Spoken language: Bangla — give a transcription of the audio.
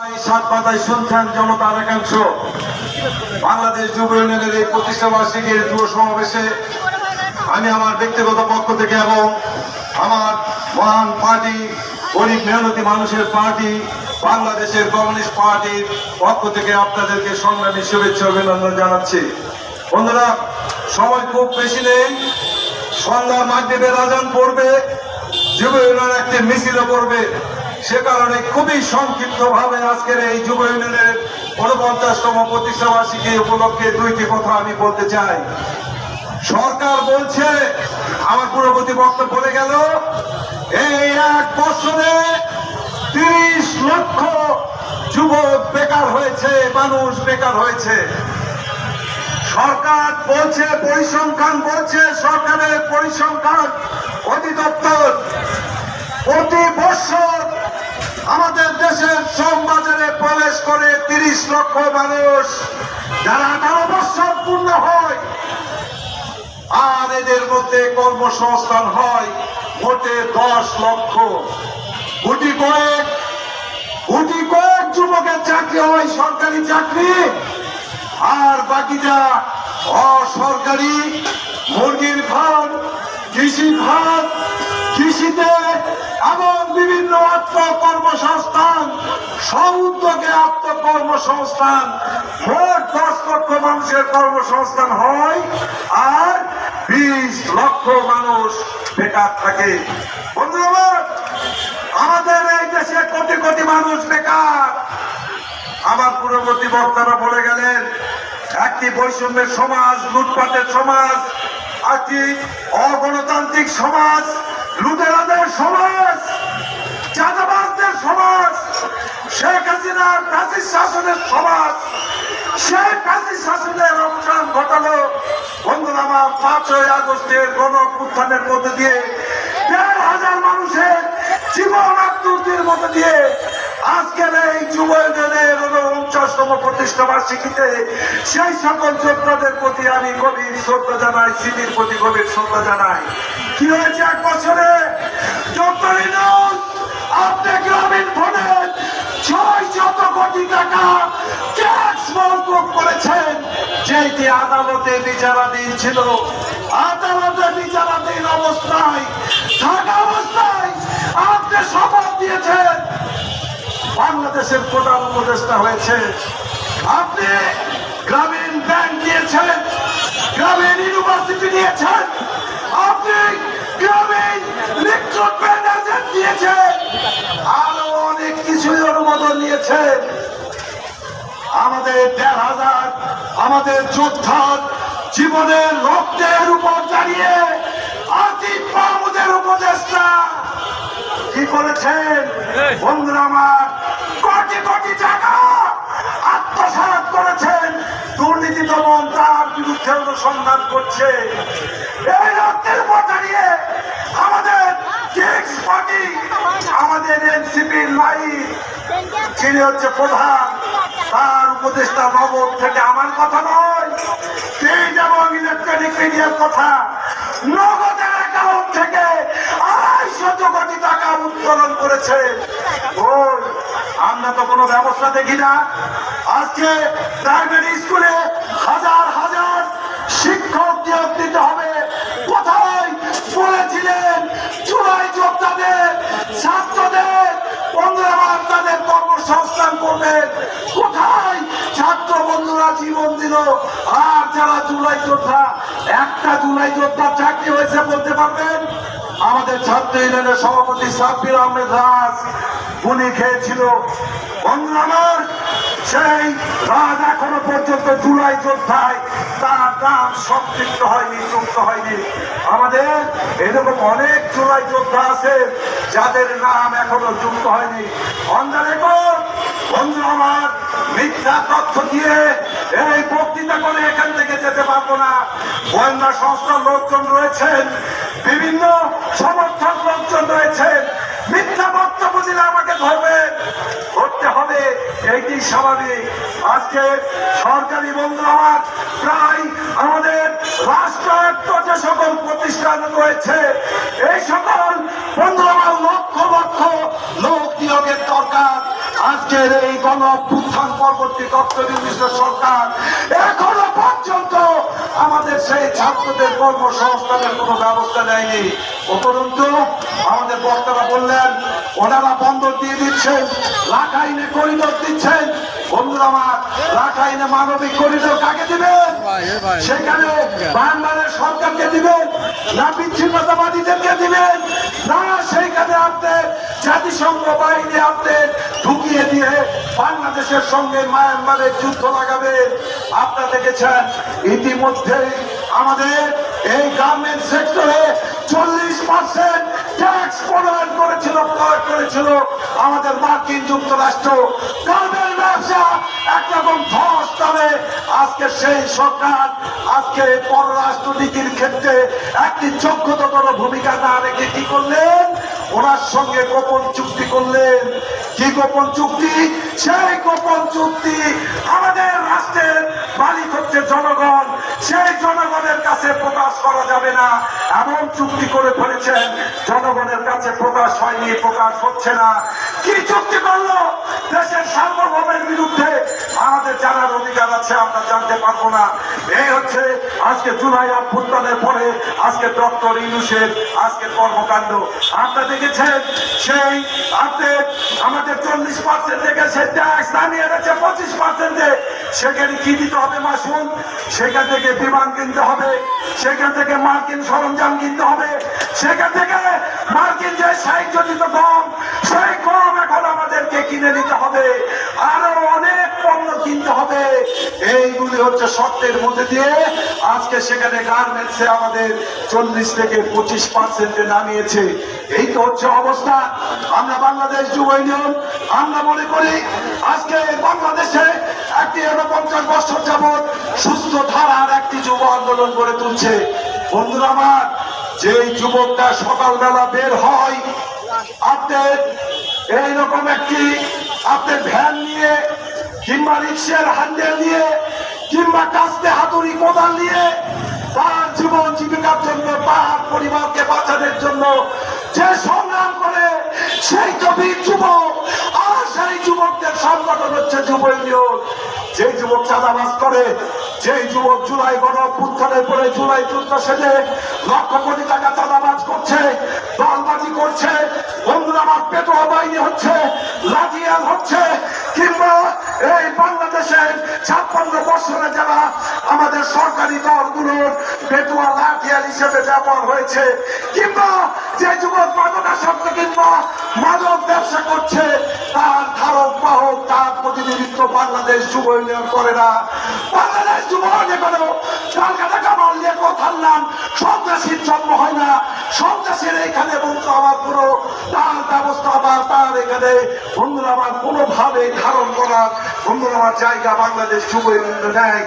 সাত পাতায় শুনছেন জনতার একাংশ। বাংলাদেশ যুব ইউনিয়নের এই প্রতিষ্ঠা বার্ষিকীর যুব সমাবেশে আমি আমার ব্যক্তিগত পক্ষ থেকে এবং আমার মহান পার্টি, গরিব মেহনতি মানুষের পার্টি, বাংলাদেশের কমিউনিস্ট পার্টির পক্ষ থেকে আপনাদেরকে সংগ্রামী শুভেচ্ছা অভিনন্দন জানাচ্ছি। বন্ধুরা, সময় খুব বেশি নেই। সন্ধ্যা মাগরীবের আজান পড়বে যুব ইউনিয়ন একটি মিছিলও করবে সে কারণে খুবই সংক্ষিপ্ত ভাবে আজকের এই যুব ইউনিয়নের উনপঞ্চাশতম প্রতিষ্ঠা বার্ষিকী উপলক্ষে দুইটি কথা আমি বলতে চাই। সরকার বলছে, আমার পূর্ববর্তী বক্তব্য বলে গেল, এই এক বছরে তিরিশ লক্ষ যুবক বেকার হয়েছে, মানুষ বেকার হয়েছে। সরকার বলছে, পরিসংখ্যান বলছে, সরকারের পরিসংখ্যান অধিদপ্তর প্রতি বছর আমাদের দেশের শ্রম বাজারে প্রবেশ করে তিরিশ লক্ষ মানুষ যারা আঠারো বছর পূর্ণ হয় আর এদের মধ্যে কর্মসংস্থান হয় মোটে দশ লক্ষ। গুটি কয়েক গুটি কয়েক যুবকের চাকরি হয়, সরকারি চাকরি। আর বাকিটা অসরকারি। মুরগির ফার্ম, কৃষি খাত কৃষিতে এবং বিভিন্ন আত্মকর্মসংস্থান সউদ্যোগে আত্মকর্মসংস্থান মোট দশ লক্ষ মানুষের কর্মসংস্থান হয়, আর বিশ লক্ষ মানুষ বেকার থাকে। বন্ধুরা, আমাদের এই দেশে কোটি কোটি মানুষ বেকার। আমার পূর্ববর্তী বক্তারা বলে গেলেন, একটি বৈষম্যের সমাজ, লুটপাটের সমাজ, একটি অগণতান্ত্রিক সমাজ লুটেরাদের সমাজ, চাঁদাবাজদের সমাজ, শেখ হাসিনার প্রাচীর শাসনের সমাজ, সেই প্রাচীর শাসনের অবসান ঘটালো। বন্ধুরা, আমার পাঁচই আগস্টের গণ উত্থানের মধ্যে দিয়ে দেড় হাজার মানুষের জীবন আত্মহত্যের মধ্যে দিয়ে আজকের এই যুব ইউনিয়নের উনপঞ্চাশতম প্রতিষ্ঠা বার্ষিকীতে সেই সকল যোদ্ধাদের প্রতি আমি গভীর শ্রদ্ধা জানাই, স্মৃতির প্রতি গভীর শ্রদ্ধা জানাই। কি হয়েছে এক বছরে? আপনি গ্রামীণ ফোনের ছয় শত কোটি টাকা ট্যাক্স মৌকুব করেছেন। যেটি আদালতে বিচারাধীন ছিল। আদালতে বিচারাধীন অবস্থায়, থাকা অবস্থায় আপনি শপথ দিয়েছেন। বাংলাদেশের প্রধান উপদেষ্টা হয়েছে। আপনি গ্রামীণ ব্যাংক দিয়েছেন, গ্রামীণ ইউনিভার্সিটি দিয়েছেন, আপনি গ্রামীণ রিক্রুটমেন্ট এজেন্ট দিয়েছেন। আরও অনেক কিছুই অনুমোদন নিয়েছেন। আমাদের দেড় হাজার, আমাদের যোদ্ধার জীবনের রক্তের উপর দাঁড়িয়ে আতিক মাহমুদের উপদেষ্টা কি করেছেন? বন্ধুরা আমার কোটি টাকা আত্মসাৎ করেছেন। দুর্নীতি দমন তার বিরুদ্ধে অনুসন্ধান করছে। এই রক্তের উপর দাঁড়িয়ে আমাদের আমাদের এনসিপির লাইন যিনি হচ্ছে প্রধান, তার উপদেষ্টা নগর থেকে আমার কথা নয় তেজ এবং ইলেকট্রনিক মিডিয়ার কথা। নগদের অ্যাকাউন্ট থেকে আড়াইশত কোটি টাকা উত্তোলন করেছে। ওই আমরা তো কোনো ব্যবস্থা দেখি না। আজকে প্রাইমারি স্কুলে হাজার হাজার শিক্ষক নিয়োগ দিতে হবে। কোথায় বলেছিলেন জুলাই যোদ্ধাদের ছাত্রদের, বন্ধুরা তাদের কর্মসংস্থান করবেন কোথায় ছাত্র বন্ধুরা জীবন দিল? আর যারা জুলাই যোদ্ধা, একটা জুলাই যোদ্ধার চাকরি হয়েছে বলতে পারবেন? আমাদের ছাত্র ইউনিয়নের সভাপতি সাব্বির আহমেদ রাজ উনি খেয়েছিল। আমার, সেই রাজ এখনও পর্যন্ত জুলাই যোদ্ধায়। তার নাম সম্পৃক্ত হয়নি, যুক্ত হয়নি। আমাদের এরকম অনেক জুলাই যোদ্ধা আছে, যাদের নাম এখনও যুক্ত হয়নি। অন্ধা আমার, মিথ্যা তথ্য দিয়ে এই বক্তৃতা করে এখান থেকে যেতে পারব না। গোয়েন্দা সংস্থার লোকজন রয়েছেন, বিভিন্ন সমর্থক লোকজন ধরবেন ধরতে হবে এইটি স্বাভাবিক। আজকে সরকারি বন্ধু আমার প্রায় আমাদের রাষ্ট্রায়ত্ত যে সকল প্রতিষ্ঠান রয়েছে। এই সকল বন্ধু আমার লক্ষ লক্ষ লোক নিয়োগের দরকার। আজকের এই গণ অভ্যুত্থান পরবর্তী ইউনিসের সরকার এখনও পর্যন্ত আমাদের সেই ছাত্রদের কর্মসংস্থানের কোনো ব্যবস্থা নেয়নি। উপরন্তু আমাদের বক্তারা বললেন ওনারা বন্দর দিয়ে দিচ্ছেন রাখাইনে করিডোর দিচ্ছেন বন্ধুরা আমার রাখাইনে মানবিক করিডোর কাকে দিবেন সেখানে বাংলাদেশ সরকারকে দিবেন না বিচ্ছিন্নতাবাদীদেরকে দিবেন না সেইখানে আপনি জাতিসংঘ বাহিনী আপনি ঢুকিয়ে দিয়ে বাংলাদেশের সঙ্গে মায়ানমারের যুদ্ধ লাগাবেন। আপনারা দেখেছেন ইতিমধ্যে আমাদের এই গার্মেন্ট সেক্টরে চল্লিশ পার্সেন্ট ট্যাক্স প্রণয়ন করেছিল প্রয়োগ করেছিল আমাদের মার্কিন যুক্তরাষ্ট্র। গার্মেন্ট ব্যবসা একরকম ধস তবে আজকে সেই সরকার, আজকে পররাষ্ট্রনীতির ক্ষেত্রে একটি যোগ্যতর ভূমিকা না রেখে কি করলেন? ওনার সঙ্গে গোপন চুক্তি করলেন। কি গোপন চুক্তি? সেই গোপন চুক্তি আমাদের রাষ্ট্রের মালিক হচ্ছে জনগণ, সেই কাছে প্রকাশ করা যাবে না। এমন চুক্তি করে ফেলেছেন, জনগণের কাছে প্রকাশ হয়নি, প্রকাশ হচ্ছে না। কি চুক্তি করল? দেশের সার্বভৌমের বিরুদ্ধে আমাদের জানার অধিকার আছে, আমরা জানতে পারব না। এই হচ্ছে আজকে জুলাই অভ্যুত্থানের পরে আজকে ডক্টর ইউনুসের আজকে কর্মকাণ্ড। আপনারা দেখেছেন, সেই আপনি আমাদের চল্লিশ পার্সেন্ট থেকে ট্যাক্স নামিয়ে এনেছে, পঁচিশ পার্সেন্টে সেখানে কি দিতে হবে মাসুল সেখান থেকে বিমান কিনতে হবে। সেখান থেকে মার্কিন সরঞ্জাম কিনতে হবে। সেখান থেকে মার্কিন যে সাহায্য দিত গম, সেই গম এখন আমাদেরকে কিনে নিতে হবে। আরও অনেক পণ্য কিনতে হবে। এইগুলি হচ্ছে শর্তের মধ্যে দিয়ে আজকে সেখানে গার্মেন্টসে আমাদের চল্লিশ থেকে পঁচিশ পার্সেন্টে নামিয়েছে। এই তো হচ্ছে অবস্থা। আমরা বাংলাদেশ যুব ইউনিয়ন, আমরা মনে করি আজকে বাংলাদেশে উনপঞ্চাশ বছর যাবৎ সুস্থ ধারার একটি যুব আন্দোলন গড়ে তুলছে। বন্ধুরা আমার, যেই যুবকটা সকালবেলা বের হয়, আপনার এইরকম একটি আপনার ভ্যান নিয়ে কিংবা রিক্সার হ্যান্ডেল নিয়ে কিংবা কাস্তে হাতুড়ি কোদাল নিয়ে তার জীবন জীবিকার জন্য, তার পরিবারকে বাঁচানোর জন্য যে সংগ্রাম করে, সেই কবির যুবক, আর সেই যুবকদের সংগঠন হচ্ছে যুব ইউনিয়ন। যে যুবক চাঁদাবাজ করে, যেই যুবক জুলাই গণ অভ্যুত্থানের পরে জুলাই যুদ্ধ সেজে লক্ষ কোটি টাকা চাঁদাবাজ করছে, দলবাজি করছে, বন্ধুরা, আমার বাহিনী হচ্ছে, লাঠিয়াল হচ্ছে, কিংবা এই বাংলাদেশের ছাপ্পান্ন বছরে যারা আমাদের সরকারি দলগুলোর পেটোয়া লাঠিয়াল হিসেবে ব্যবহার হয়েছে, কিংবা যে যুবক মাদকাসক্ত কিংবা মাদক ব্যবসা করছে, তার ধারক বাহক, তার প্রতিনিধিত্ব বাংলাদেশ যুব ইউনিয়ন করে না। বাংলাদেশ যুব ইউনিয়ন কোনো কলকাতা কামাল নিয়ে কথার নাম সন্ত্রাসীর জন্ম হয় না। সন্ত্রাসীর এখানে বন্ধু আমার কোনো তার ব্যবস্থা বা তার এখানে বন্ধুরা আমার কোনোভাবে ধারণ করার, বন্ধুরা আমার জায়গা বাংলাদেশ যুব নেয়